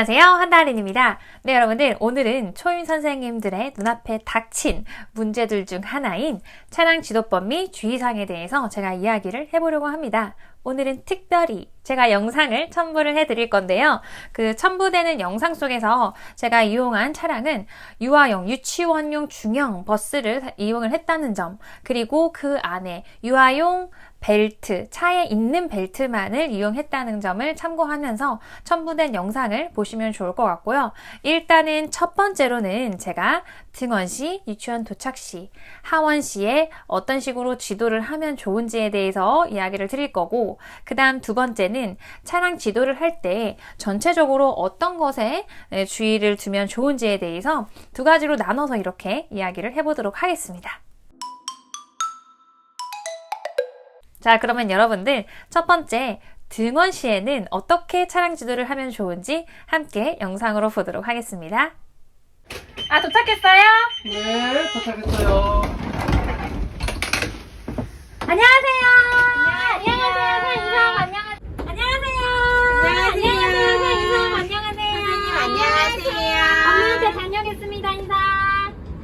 안녕하세요. 한다린입니다. 네, 여러분들, 오늘은 초임 선생님들의 눈앞에 닥친 문제들 중 하나인 차량 지도법 및 주의사항에 대해서 제가 이야기를 해보려고 합니다. 오늘은 특별히 제가 영상을 첨부를 해드릴 건데요. 그 첨부되는 영상 속에서 제가 이용한 차량은 유아용, 유치원용 중형 버스를 이용을 했다는 점, 그리고 그 안에 유아용 벨트, 차에 있는 벨트만을 이용했다는 점을 참고하면서 첨부된 영상을 보시면 좋을 것 같고요. 일단은 첫 번째로는 제가 등원 시, 유치원 도착 시, 하원 시에 어떤 식으로 지도를 하면 좋은지에 대해서 이야기를 드릴 거고, 그 다음 두 번째는 차량 지도를 할 때 전체적으로 어떤 것에 네, 주의를 두면 좋은지에 대해서 두 가지로 나눠서 이렇게 이야기를 해보도록 하겠습니다. 자, 그러면 여러분들 첫 번째 등원 시에는 어떻게 차량 지도를 하면 좋은지 함께 영상으로 보도록 하겠습니다. 아, 도착했어요? 네, 도착했어요. 안녕하세요. 인성 안녕하세요. 안녕하세요. 안녕하세요. 안녕하세요. 안녕하세요. 엄마한테 다녀오겠습니다. 인사.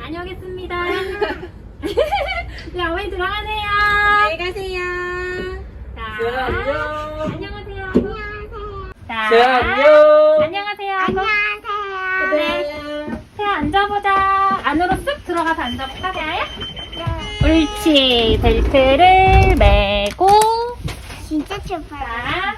다녀오겠습니다. 네, 어머니 들어가세요. 안녕히 가세요. 자, 네, 안녕. 안녕하세요. 자, 네, 안녕. 안녕하세요. 안녕하세요. 네. 태아 앉아보자. 안으로 쓱 들어가서 앉아볼까, 태아야? 벨트를 매고. 진짜 좋아요.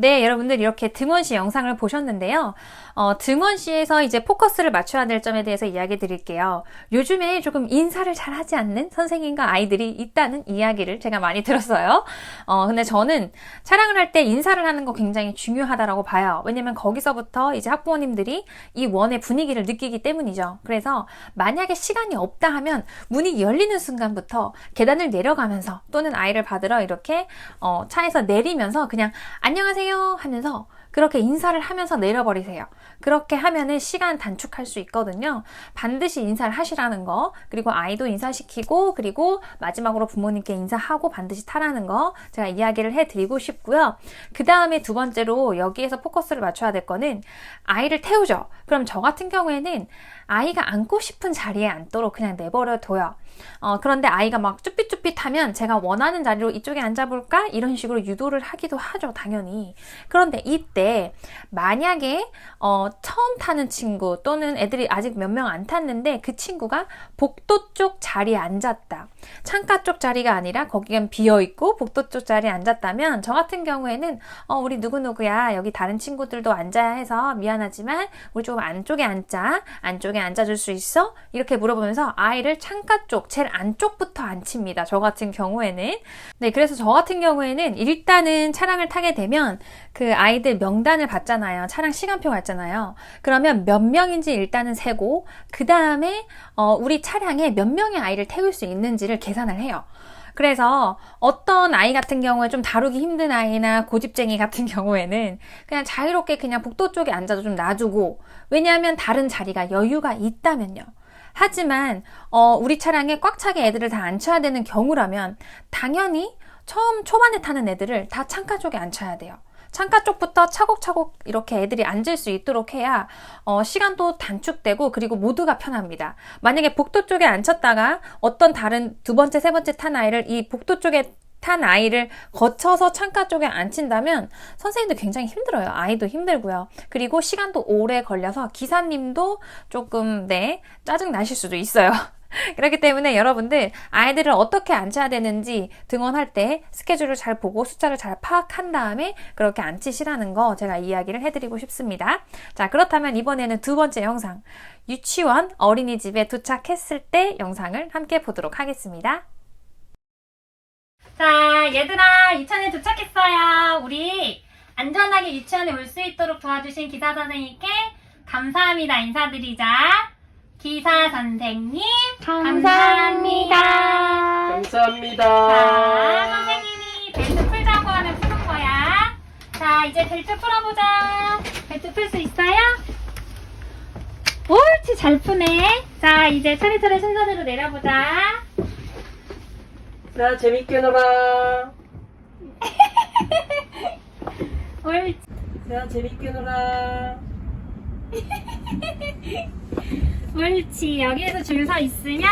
네, 여러분들 이렇게 등원시 영상을 보셨는데요. 어, 등원시에서 이제 포커스를 맞춰야 될 점에 대해서 이야기 드릴게요. 요즘에 조금 인사를 잘 하지 않는 선생님과 아이들이 있다는 이야기를 제가 많이 들었어요. 어, 근데 저는 촬영을 할 때 인사를 하는 거 굉장히 중요하다라고 봐요. 왜냐면 거기서부터 이제 학부모님들이 이 원의 분위기를 느끼기 때문이죠. 그래서 만약에 시간이 없다 하면 문이 열리는 순간부터 계단을 내려가면서 또는 아이를 받으러 이렇게 어, 차에서 내리면서 그냥 안녕하세요 하면서 그렇게 인사를 하면서 내려버리세요. 그렇게 하면은 시간 단축할 수 있거든요. 반드시 인사를 하시라는 거, 그리고 아이도 인사시키고, 그리고 마지막으로 부모님께 인사하고 반드시 타라는 거 제가 이야기를 해드리고 싶고요. 그 다음에 두 번째로 여기에서 포커스를 맞춰야 될 거는 아이를 태우죠. 그럼 저 같은 경우에는 아이가 앉고 싶은 자리에 앉도록 그냥 내버려 둬요. 어, 그런데 아이가 막 쭈삣쭈삣하면 제가 원하는 자리로 이쪽에 앉아볼까? 이런 식으로 유도를 하기도 하죠, 당연히. 그런데 이때 만약에 어, 처음 타는 친구 또는 애들이 아직 몇 명 안 탔는데 그 친구가 복도 쪽 자리에 앉았다. 창가 쪽 자리가 아니라 거기가 비어 있고 복도 쪽 자리에 앉았다면 저 같은 경우에는 어, 우리 누구누구야 여기 다른 친구들도 앉아야 해서 미안하지만 우리 조금 안쪽에 앉자. 안쪽에 앉아줄 수 있어? 이렇게 물어보면서 아이를 창가 쪽 제일 안쪽부터 앉힙니다. 저 같은 경우에는 네 그래서 저 같은 경우에는 일단은 차량을 타게 되면 그 아이들 명단을 받잖아요. 차량 시간표가 있잖아요. 그러면 몇 명인지 일단은 세고 그 다음에 어, 우리 차량에 몇 명의 아이를 태울 수 있는지를 계산을 해요. 그래서 어떤 아이 같은 경우에 좀 다루기 힘든 아이나 고집쟁이 같은 경우에는 그냥 자유롭게 그냥 복도 쪽에 앉아도 좀 놔두고 왜냐하면 다른 자리가 여유가 있다면요. 하지만 어, 우리 차량에 꽉 차게 애들을 다 앉혀야 되는 경우라면 당연히 처음 초반에 타는 애들을 다 창가 쪽에 앉혀야 돼요. 창가 쪽부터 차곡차곡 이렇게 애들이 앉을 수 있도록 해야 어, 시간도 단축되고 그리고 모두가 편합니다. 만약에 복도 쪽에 앉혔다가 어떤 다른 두 번째, 세 번째 탄 아이를 이 복도 쪽에 탄 아이를 거쳐서 창가 쪽에 앉힌다면 선생님도 굉장히 힘들어요. 아이도 힘들고요. 그리고 시간도 오래 걸려서 기사님도 조금 네 짜증 나실 수도 있어요. 그렇기 때문에 여러분들 아이들을 어떻게 앉혀야 되는지 등원할 때 스케줄을 잘 보고 숫자를 잘 파악한 다음에 그렇게 앉히시라는 거 제가 이야기를 해드리고 싶습니다. 자 그렇다면 이번에는 두 번째 영상 유치원 어린이집에 도착했을 때 영상을 함께 보도록 하겠습니다. 자 얘들아 유치원에 도착했어요. 우리 안전하게 유치원에 올 수 있도록 도와주신 기사 선생님께 감사합니다 인사드리자. 기사 선생님 감사합니다. 감사합니다. 자, 선생님이 벨트 풀자고 하면 푸는 거야. 자, 자, 이제 벨트 풀어보자. 벨트 풀 수 있어요? 옳지, 잘 푸네. 자, 이제 차례차례 순서대로 내려보자. 자, 재밌게 놀아. 옳지. 자, 재밌게 놀아. 옳지. 여기에서 줄 서 있으면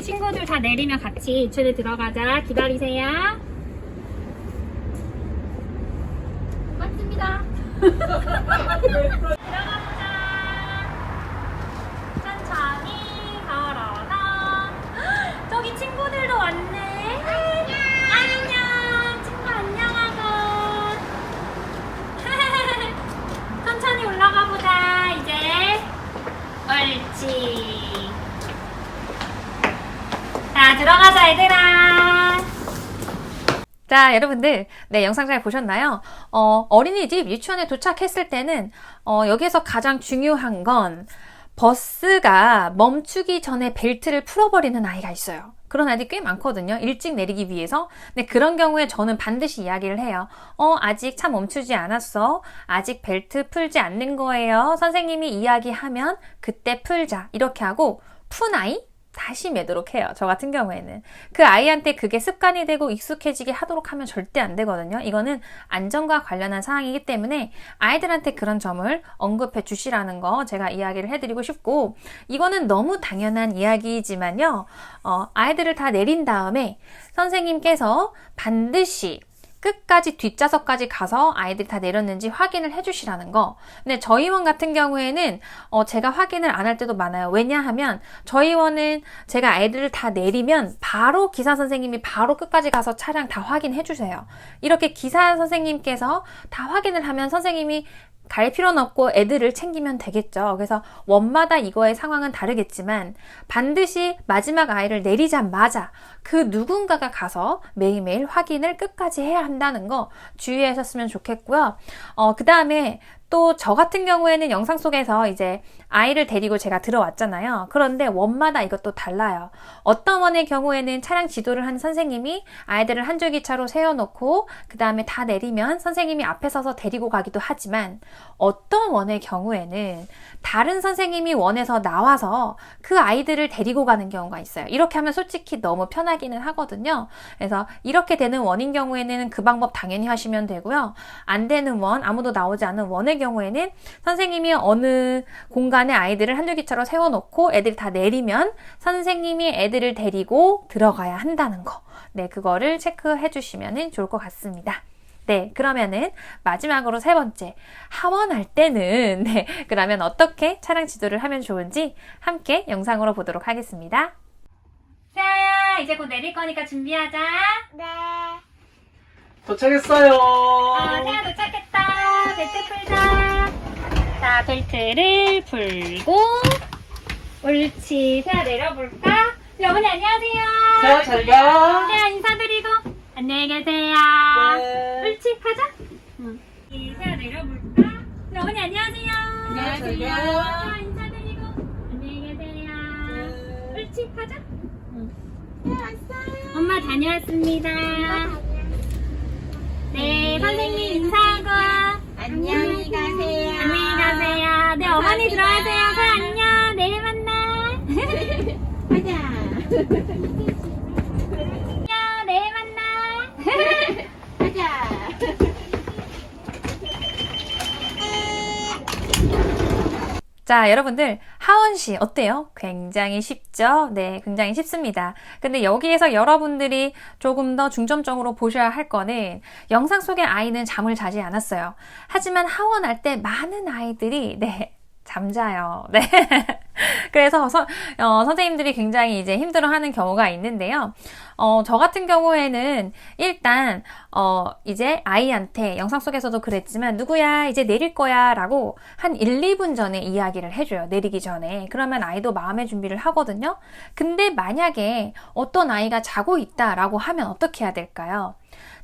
친구들 다 내리면 같이 유치원에 들어가자. 기다리세요. 맞습니다. 옳지. 자, 들어가자, 얘들아. 자, 여러분들, 네, 영상 잘 보셨나요? 어, 어린이집 유치원에 도착했을 때는, 어, 여기에서 가장 중요한 건, 버스가 멈추기 전에 벨트를 풀어버리는 아이가 있어요. 그런 아이들이 꽤 많거든요. 일찍 내리기 위해서. 근데 그런 경우에 저는 반드시 이야기를 해요. 어, 아직 차 멈추지 않았어. 아직 벨트 풀지 않는 거예요. 선생님이 이야기하면 그때 풀자. 이렇게 하고, 푼 아이? 다시 매도록 해요. 저 같은 경우에는. 그 아이한테 그게 습관이 되고 익숙해지게 하도록 하면 절대 안 되거든요. 이거는 안전과 관련한 사항이기 때문에 아이들한테 그런 점을 언급해 주시라는 거 제가 이야기를 해드리고 싶고, 이거는 너무 당연한 이야기이지만요. 어, 아이들을 다 내린 다음에 선생님께서 반드시 끝까지 뒷좌석까지 가서 아이들이 다 내렸는지 확인을 해주시라는 거. 근데 저희 원 같은 경우에는 어, 제가 확인을 안 할 때도 많아요. 왜냐하면 저희 원은 제가 아이들을 다 내리면 바로 기사 선생님이 바로 끝까지 가서 차량 다 확인해 주세요. 이렇게 기사 선생님께서 다 확인을 하면 선생님이 갈 필요는 없고 애들을 챙기면 되겠죠. 그래서 원마다 이거의 상황은 다르겠지만 반드시 마지막 아이를 내리자마자 그 누군가가 가서 매일매일 확인을 끝까지 해야 한다는 거 주의하셨으면 좋겠고요. 어, 그 다음에 또 저 같은 경우에는 영상 속에서 이제 아이를 데리고 제가 들어왔잖아요. 그런데 원마다 이것도 달라요. 어떤 원의 경우에는 차량 지도를 한 선생님이 아이들을 한 줄기차로 세워놓고 그 다음에 다 내리면 선생님이 앞에 서서 데리고 가기도 하지만 어떤 원의 경우에는 다른 선생님이 원에서 나와서 그 아이들을 데리고 가는 경우가 있어요. 이렇게 하면 솔직히 너무 편 하기는 하거든요. 그래서 이렇게 되는 원인 경우에는 그 방법 당연히 하시면 되고요. 안 되는 원, 아무도 나오지 않은 원의 경우에는 선생님이 어느 공간에 아이들을 한줄 기차로 세워놓고 애들이 다 내리면 선생님이 애들을 데리고 들어가야 한다는 거. 네, 그거를 체크해 주시면 좋을 것 같습니다. 네, 그러면은 마지막으로 세 번째 하원할 때는 네, 그러면 어떻게 차량 지도를 하면 좋은지 함께 영상으로 보도록 하겠습니다. 자, 이제 곧 내릴 거니까 준비하자. 네. 도착했어요. 어, 세아 도착했다. 벨트 풀자. 자, 벨트를 풀고 옳지. 세아 내려볼까? 네, 어머니 안녕하세요. 자, 잘 가. 세아 인사드리고 안녕히 계세요. 네. 옳지, 가자. 응. 세아 내려볼까? 네, 어머니 안녕하세요. 안녕하세요. 세아 인사드리고 안녕히 계세요. 네. 옳지, 가자. 엄마 다녀왔습니다. 네, 선생님 인사하고 안녕히 가세요. 안녕히 가세요. 네, 어머니 들어가세요. 그 안녕. 내일 만나. 가자. 자, 여러분들, 하원시 어때요? 굉장히 쉽죠? 네, 굉장히 쉽습니다. 근데 여기에서 여러분들이 조금 더 중점적으로 보셔야 할 거는 영상 속의 아이는 잠을 자지 않았어요. 하지만 하원할 때 많은 아이들이, 네, 잠자요. 네. 그래서 서, 어, 선생님들이 굉장히 이제 힘들어하는 경우가 있는데요. 어, 저 같은 경우에는 일단 어, 이제 아이한테 영상 속에서도 그랬지만 누구야 이제 내릴 거야 라고 한 1, 2분 전에 이야기를 해줘요. 내리기 전에. 그러면 아이도 마음의 준비를 하거든요. 근데 만약에 어떤 아이가 자고 있다라고 하면 어떻게 해야 될까요?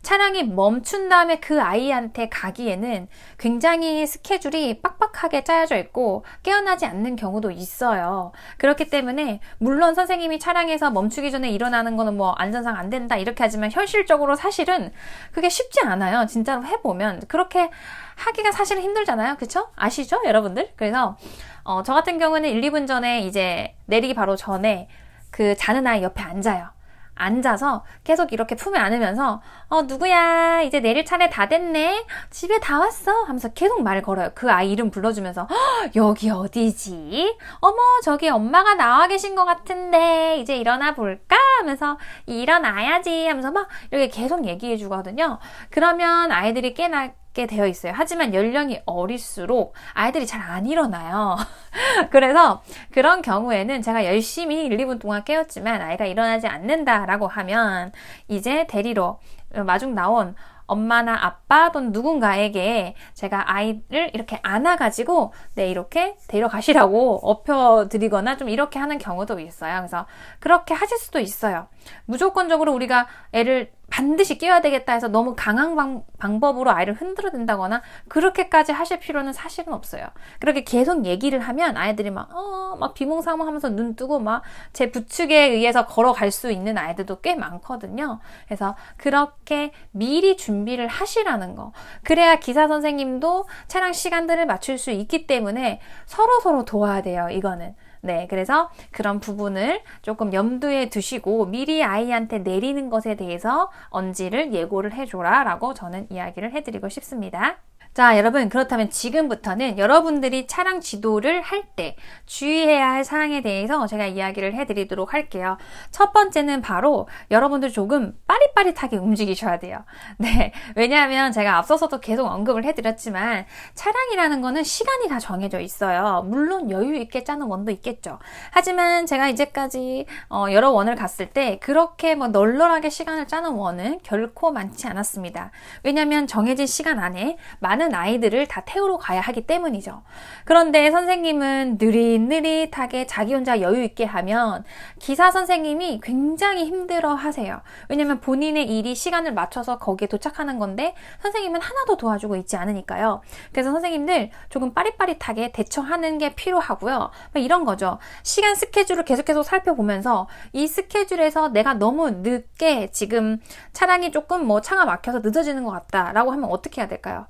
차량이 멈춘 다음에 그 아이한테 가기에는 굉장히 스케줄이 빡빡하게 짜여져 있고 깨어나지 않는 경우도 있어요. 그렇기 때문에 물론 선생님이 차량에서 멈추기 전에 일어나는 거는 뭐 안전상 안 된다 이렇게 하지만 현실적으로 사실은 그게 쉽지 않아요. 진짜로 해보면 그렇게 하기가 사실은 힘들잖아요. 그쵸? 아시죠? 여러분들? 그래서 어, 저 같은 경우는 1, 2분 전에 이제 내리기 바로 전에 그 자는 아이 옆에 앉아요. 앉아서 계속 이렇게 품에 안으면서 어 누구야? 이제 내릴 차례 다 됐네. 집에 다 왔어? 하면서 계속 말을 걸어요. 그 아이 이름 불러주면서 "헉, 여기 어디지? 어머 저기 엄마가 나와 계신 것 같은데. 이제 일어나 볼까? 하면서 일어나야지. 하면서 막 이렇게 계속 얘기해 주거든요. 그러면 아이들이 깨나 게 되어 있어요 하지만 연령이 어릴수록 아이들이 잘 안 일어나요 그래서 그런 경우에는 제가 열심히 1, 2분 동안 깨웠지만 아이가 일어나지 않는다라고 하면 이제 데리러 마중 나온 엄마나 아빠 또는 누군가에게 제가 아이를 이렇게 안아가지고 네 이렇게 데려가시라고 업혀드리거나 좀 이렇게 하는 경우도 있어요. 그래서 그렇게 하실 수도 있어요. 무조건적으로 우리가 애를 반드시 깨워야 되겠다 해서 너무 강한 방, 방법으로 아이를 흔들어 댄다거나 그렇게까지 하실 필요는 사실은 없어요. 그렇게 계속 얘기를 하면 아이들이 막, 어, 막 비몽사몽 하면서 눈 뜨고 막 제 부축에 의해서 걸어갈 수 있는 아이들도 꽤 많거든요. 그래서 그렇게 미리 준비를 하시라는 거. 그래야 기사 선생님도 차량 시간들을 맞출 수 있기 때문에 서로서로 도와야 돼요, 이거는. 네, 그래서 그런 부분을 조금 염두에 두시고 미리 아이한테 내리는 것에 대해서 언지를 예고를 해줘라 라고 저는 이야기를 해드리고 싶습니다. 자, 여러분, 그렇다면 지금부터는 여러분들이 차량 지도를 할 때 주의해야 할 사항에 대해서 제가 이야기를 해드리도록 할게요. 첫 번째는 바로 여러분들 조금 빠릿빠릿하게 움직이셔야 돼요. 네. 왜냐하면 제가 앞서서도 계속 언급을 해드렸지만 차량이라는 거는 시간이 다 정해져 있어요. 물론 여유 있게 짜는 원도 있겠죠. 하지만 제가 이제까지 어, 여러 원을 갔을 때 그렇게 뭐 널널하게 시간을 짜는 원은 결코 많지 않았습니다. 왜냐하면 정해진 시간 안에 많은 아이들을 다 태우러 가야 하기 때문이죠. 그런데 선생님은 느릿느릿하게 자기 혼자 여유 있게 하면 기사 선생님이 굉장히 힘들어 하세요. 왜냐면 본인의 일이 시간을 맞춰서 거기에 도착하는 건데 선생님은 하나도 도와주고 있지 않으니까요. 그래서 선생님들 조금 빠릿빠릿하게 대처하는 게 필요하고요. 뭐 이런 거죠. 시간 스케줄을 계속해서 살펴보면서 이 스케줄에서 내가 너무 늦게 지금 차량이 조금 뭐 차가 막혀서 늦어지는 것 같다라고 하면 어떻게 해야 될까요?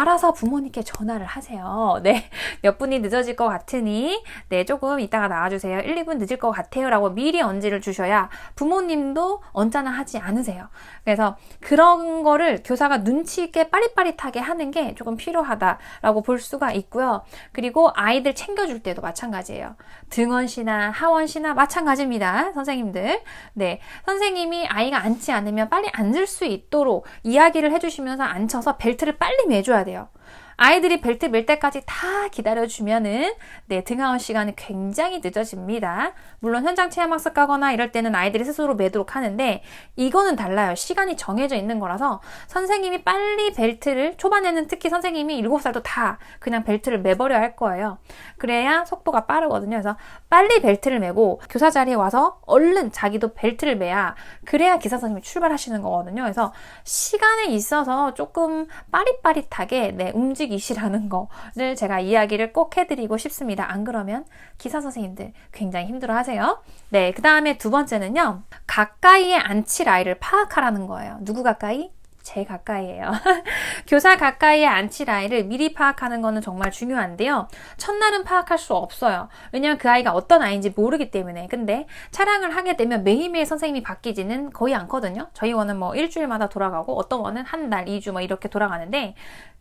알아서 부모님께 전화를 하세요. 네. 몇 분이 늦어질 것 같으니, 네, 조금 이따가 나와주세요. 1, 2분 늦을 것 같아요. 라고 미리 언지를 주셔야 부모님도 언짢아 하지 않으세요. 그래서 그런 거를 교사가 눈치 있게 빠릿빠릿하게 하는 게 조금 필요하다라고 볼 수가 있고요. 그리고 아이들 챙겨줄 때도 마찬가지예요. 등원시나 하원시나 마찬가지입니다. 선생님들. 네. 선생님이 아이가 앉지 않으면 빨리 앉을 수 있도록 이야기를 해주시면서 앉혀서 벨트를 빨리 매줘야 돼요. 아이들이 벨트 멜 때까지 다 기다려주면은, 네, 등하원 시간이 굉장히 늦어집니다. 물론 현장 체험학습 가거나 이럴 때는 아이들이 스스로 매도록 하는데, 이거는 달라요. 시간이 정해져 있는 거라서, 선생님이 빨리 벨트를, 초반에는 특히 선생님이 7살도 다 그냥 벨트를 매버려 할 거예요. 그래야 속도가 빠르거든요. 그래서 빨리 벨트를 매고, 교사 자리에 와서 얼른 자기도 벨트를 매야, 그래야 기사 선생님이 출발하시는 거거든요. 그래서 시간에 있어서 조금 빠릿빠릿하게, 네, 움직 움직이시라는 거를 제가 이야기를 꼭 해드리고 싶습니다. 안 그러면 기사 선생님들 굉장히 힘들어 하세요. 네, 그 다음에 두 번째는요. 가까이에 앉힐 아이를 파악하라는 거예요. 누구 가까이? 제 가까이에요. 교사 가까이에 앉힐 아이를 미리 파악하는 거는 정말 중요한데요. 첫날은 파악할 수 없어요. 왜냐면 그 아이가 어떤 아이인지 모르기 때문에. 근데 차량을 하게 되면 매일매일 선생님이 바뀌지는 거의 않거든요. 저희 원은 뭐 일주일마다 돌아가고 어떤 원은 한 달, 이 주 뭐 이렇게 돌아가는데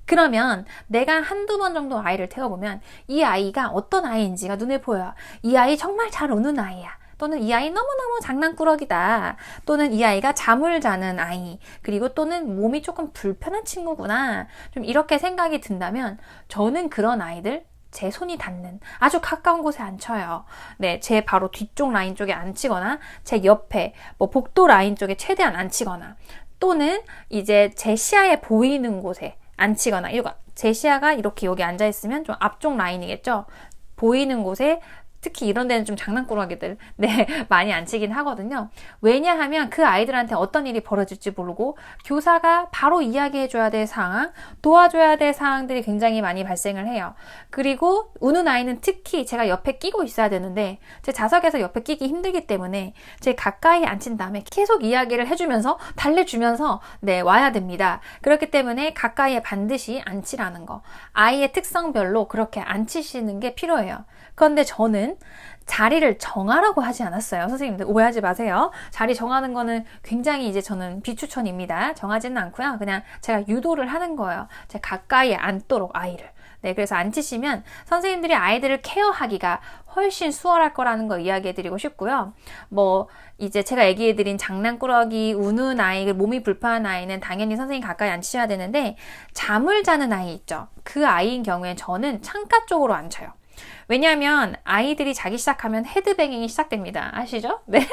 그러면 내가 한두 번 정도 아이를 태워보면 이 아이가 어떤 아이인지가 눈에 보여요. 이 아이 정말 잘 우는 아이야. 또는 이 아이 너무너무 장난꾸러기다. 또는 이 아이가 잠을 자는 아이. 그리고 또는 몸이 조금 불편한 친구구나. 좀 이렇게 생각이 든다면 저는 그런 아이들 제 손이 닿는 아주 가까운 곳에 앉혀요. 네, 제 바로 뒤쪽 라인 쪽에 앉히거나 제 옆에 뭐 복도 라인 쪽에 최대한 앉히거나 또는 이제 제 시야에 보이는 곳에 앉히거나 이거 제 시야가 이렇게 여기 앉아 있으면 좀 앞쪽 라인이겠죠. 보이는 곳에 특히 이런 데는 좀 장난꾸러기들 네 많이 앉히긴 하거든요. 왜냐하면 그 아이들한테 어떤 일이 벌어질지 모르고 교사가 바로 이야기해줘야 될 상황, 도와줘야 될 상황들이 굉장히 많이 발생을 해요. 그리고 우는 아이는 특히 제가 옆에 끼고 있어야 되는데 제 좌석에서 옆에 끼기 힘들기 때문에 제 가까이 앉힌 다음에 계속 이야기를 해주면서 달래주면서 네 와야 됩니다. 그렇기 때문에 가까이에 반드시 앉히라는 거. 아이의 특성별로 그렇게 앉히시는 게 필요해요. 그런데 저는 자리를 정하라고 하지 않았어요. 선생님들 오해하지 마세요. 자리 정하는 거는 굉장히 이제 저는 비추천입니다. 정하지는 않고요. 그냥 제가 유도를 하는 거예요. 제가 가까이 앉도록 아이를. 네, 그래서 앉히시면 선생님들이 아이들을 케어하기가 훨씬 수월할 거라는 거 이야기해 드리고 싶고요. 뭐, 이제 제가 얘기해 드린 장난꾸러기, 우는 아이, 몸이 불편한 아이는 당연히 선생님 가까이 앉히셔야 되는데, 잠을 자는 아이 있죠. 그 아이인 경우에 저는 창가 쪽으로 앉혀요. 왜냐하면 아이들이 자기 시작하면 헤드뱅잉이 시작됩니다. 아시죠? 네.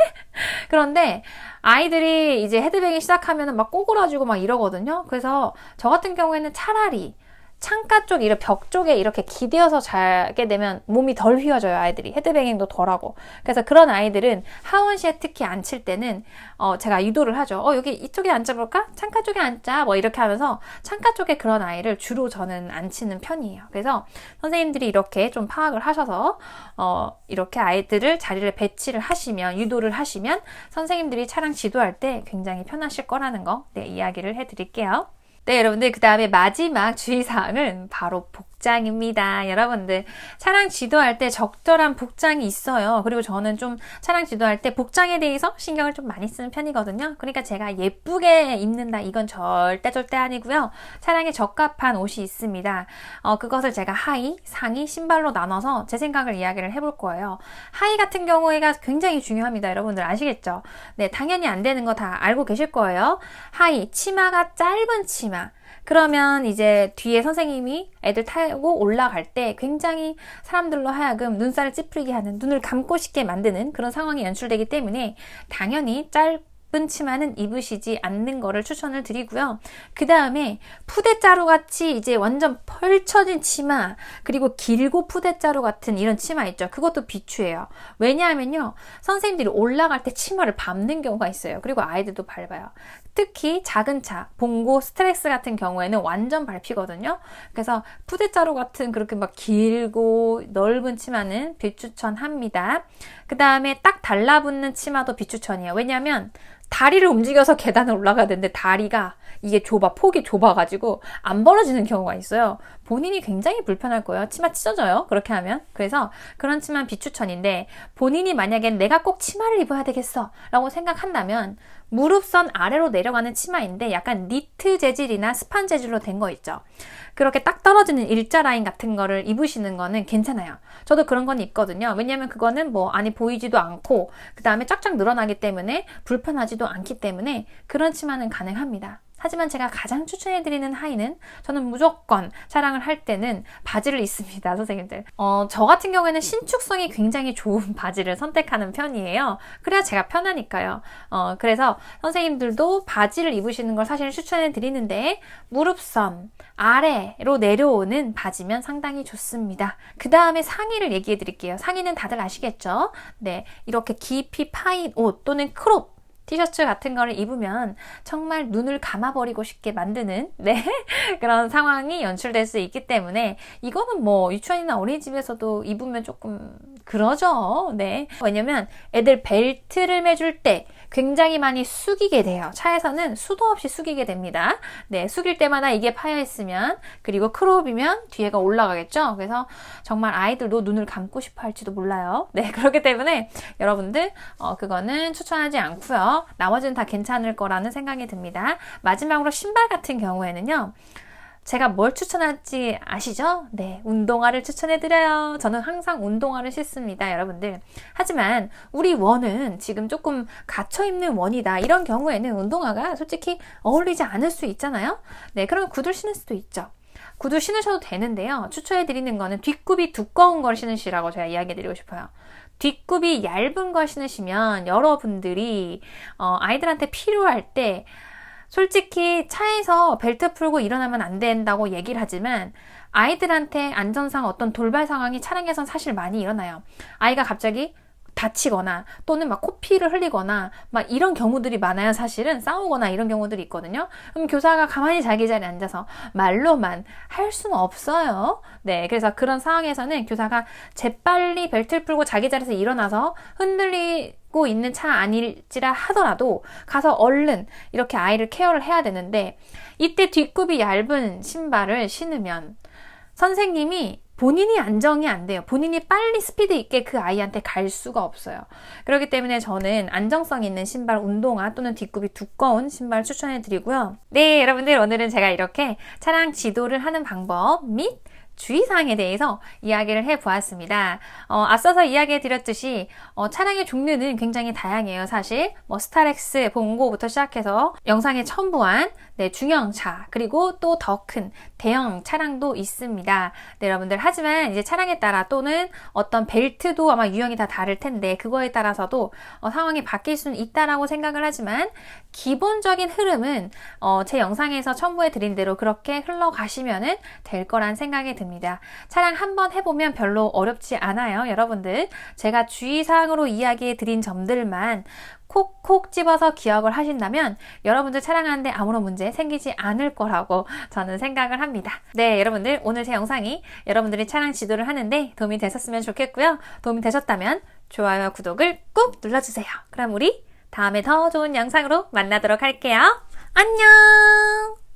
그런데 아이들이 이제 헤드뱅잉 시작하면 막 꼬꾸라지고 막 이러거든요. 그래서 저 같은 경우에는 차라리 창가 쪽, 이렇게 벽 쪽에 이렇게 기대어서 자게 되면 몸이 덜 휘어져요, 아이들이. 헤드뱅잉도 덜 하고. 그래서 그런 아이들은 하원시에 특히 앉힐 때는, 어, 제가 유도를 하죠. 어, 여기 이쪽에 앉아볼까? 창가 쪽에 앉자. 뭐 이렇게 하면서 창가 쪽에 그런 아이를 주로 저는 앉히는 편이에요. 그래서 선생님들이 이렇게 좀 파악을 하셔서, 어, 이렇게 아이들을 자리를 배치를 하시면, 유도를 하시면 선생님들이 차량 지도할 때 굉장히 편하실 거라는 거, 네, 이야기를 해드릴게요. 네, 여러분들, 그 다음에 마지막 주의사항은 바로 복 장입니다. 여러분들, 차량 지도할 때 적절한 복장이 있어요. 그리고 저는 좀 차량 지도할 때 복장에 대해서 신경을 좀 많이 쓰는 편이거든요. 그러니까 제가 예쁘게 입는다, 이건 절대 절대 아니고요. 차량에 적합한 옷이 있습니다. 어, 그것을 제가 하의, 상의, 신발로 나눠서 제 생각을 이야기를 해볼 거예요. 하의 같은 경우에가 굉장히 중요합니다. 여러분들 아시겠죠? 네, 당연히 안 되는 거 다 알고 계실 거예요. 하의, 치마가 짧은 치마. 그러면 이제 뒤에 선생님이 애들 타고 올라갈 때 굉장히 사람들로 하여금 눈살을 찌푸리게 하는 눈을 감고 싶게 만드는 그런 상황이 연출되기 때문에 당연히 짧은 치마는 입으시지 않는 거를 추천을 드리고요. 그 다음에 푸대자루 같이 이제 완전 펼쳐진 치마 그리고 길고 푸대자루 같은 이런 치마 있죠. 그것도 비추해요. 왜냐하면요. 선생님들이 올라갈 때 치마를 밟는 경우가 있어요. 그리고 아이들도 밟아요. 특히 작은 차, 봉고, 스트렉스 같은 경우에는 완전 밟히거든요. 그래서 푸대자루 같은 그렇게 막 길고 넓은 치마는 비추천합니다. 그 다음에 딱 달라붙는 치마도 비추천이에요. 왜냐하면 다리를 움직여서 계단을 올라가야 되는데 다리가 이게 좁아, 폭이 좁아가지고 안 벌어지는 경우가 있어요. 본인이 굉장히 불편할 거예요. 치마 찢어져요. 그렇게 하면. 그래서 그런 치마는 비추천인데 본인이 만약에 내가 꼭 치마를 입어야 되겠어. 라고 생각한다면 무릎선 아래로 내려가는 치마인데 약간 니트 재질이나 스판 재질로 된 거 있죠. 그렇게 딱 떨어지는 일자 라인 같은 거를 입으시는 거는 괜찮아요. 저도 그런 건 있거든요. 왜냐면 그거는 뭐 안이 보이지도 않고 그 다음에 쫙쫙 늘어나기 때문에 불편하지도 않기 때문에 그런 치마는 가능합니다. 하지만 제가 가장 추천해드리는 하의는 저는 무조건 촬영을 할 때는 바지를 입습니다, 선생님들. 어, 저 같은 경우에는 신축성이 굉장히 좋은 바지를 선택하는 편이에요. 그래야 제가 편하니까요. 어, 그래서 선생님들도 바지를 입으시는 걸 사실 추천해드리는데 무릎선 아래로 내려오는 바지면 상당히 좋습니다. 그 다음에 상의를 얘기해 드릴게요. 상의는 다들 아시겠죠? 네, 이렇게 깊이 파인 옷 또는 크롭 티셔츠 같은 거를 입으면 정말 눈을 감아버리고 싶게 만드는 네 그런 상황이 연출될 수 있기 때문에 이거는 뭐 유치원이나 어린이집에서도 입으면 조금 그러죠. 네. 왜냐면 애들 벨트를 매줄 때 굉장히 많이 숙이게 돼요. 차에서는 수도 없이 숙이게 됩니다. 네 숙일 때마다 이게 파여 있으면 그리고 크롭이면 뒤에가 올라가겠죠? 그래서 정말 아이들도 눈을 감고 싶어 할지도 몰라요. 네 그렇기 때문에 여러분들 어, 그거는 추천하지 않고요 나머지는 다 괜찮을 거라는 생각이 듭니다. 마지막으로 신발 같은 경우에는요. 제가 뭘 추천할지 아시죠? 네, 운동화를 추천해드려요. 저는 항상 운동화를 신습니다, 여러분들. 하지만 우리 원은 지금 조금 갇혀 입는 원이다. 이런 경우에는 운동화가 솔직히 어울리지 않을 수 있잖아요. 네, 그럼 구두를 신을 수도 있죠. 구두 신으셔도 되는데요. 추천해드리는 거는 뒷굽이 두꺼운 걸 신으시라고 제가 이야기해드리고 싶어요. 뒷굽이 얇은 걸 신으시면 여러분들이 어, 아이들한테 필요할 때 솔직히 차에서 벨트 풀고 일어나면 안 된다고 얘기를 하지만 아이들한테 안전상 어떤 돌발 상황이 차량에선 사실 많이 일어나요. 아이가 갑자기 다치거나 또는 막 코피를 흘리거나 막 이런 경우들이 많아요. 사실은 싸우거나 이런 경우들이 있거든요. 그럼 교사가 가만히 자기 자리에 앉아서 말로만 할 수는 없어요. 네, 그래서 그런 상황에서는 교사가 재빨리 벨트를 풀고 자기 자리에서 일어나서 흔들리 고 있는 차 아닐지라 하더라도 가서 얼른 이렇게 아이를 케어를 해야 되는데 이때 뒷굽이 얇은 신발을 신으면 선생님이 본인이 안정이 안 돼요. 본인이 빨리 스피드 있게 그 아이한테 갈 수가 없어요. 그렇기 때문에 저는 안정성 있는 신발, 운동화 또는 뒷굽이 두꺼운 신발 추천해 드리고요. 네, 여러분들 오늘은 제가 이렇게 차량 지도를 하는 방법 및 주의사항에 대해서 이야기를 해 보았습니다. 어, 앞서서 이야기해 드렸듯이 어, 차량의 종류는 굉장히 다양해요. 사실 뭐 스타렉스, 봉고부터 시작해서 영상에 첨부한 네, 중형차 그리고 또 더 큰 대형 차량도 있습니다. 네, 여러분들 하지만 이제 차량에 따라 또는 어떤 벨트도 아마 유형이 다 다를 텐데 그거에 따라서도 어, 상황이 바뀔 수는 있다라고 생각을 하지만 기본적인 흐름은 어, 제 영상에서 첨부해 드린 대로 그렇게 흘러가시면은 될 거란 생각이 듭 니다. 차량 한번 해보면 별로 어렵지 않아요, 여러분들. 제가 주의사항으로 이야기해 드린 점들만 콕콕 집어서 기억을 하신다면 여러분들 차량하는데 아무런 문제 생기지 않을 거라고 저는 생각을 합니다. 네, 여러분들 오늘 제 영상이 여러분들이 차량 지도를 하는데 도움이 되셨으면 좋겠고요. 도움이 되셨다면 좋아요와 구독을 꾹 눌러주세요. 그럼 우리 다음에 더 좋은 영상으로 만나도록 할게요. 안녕!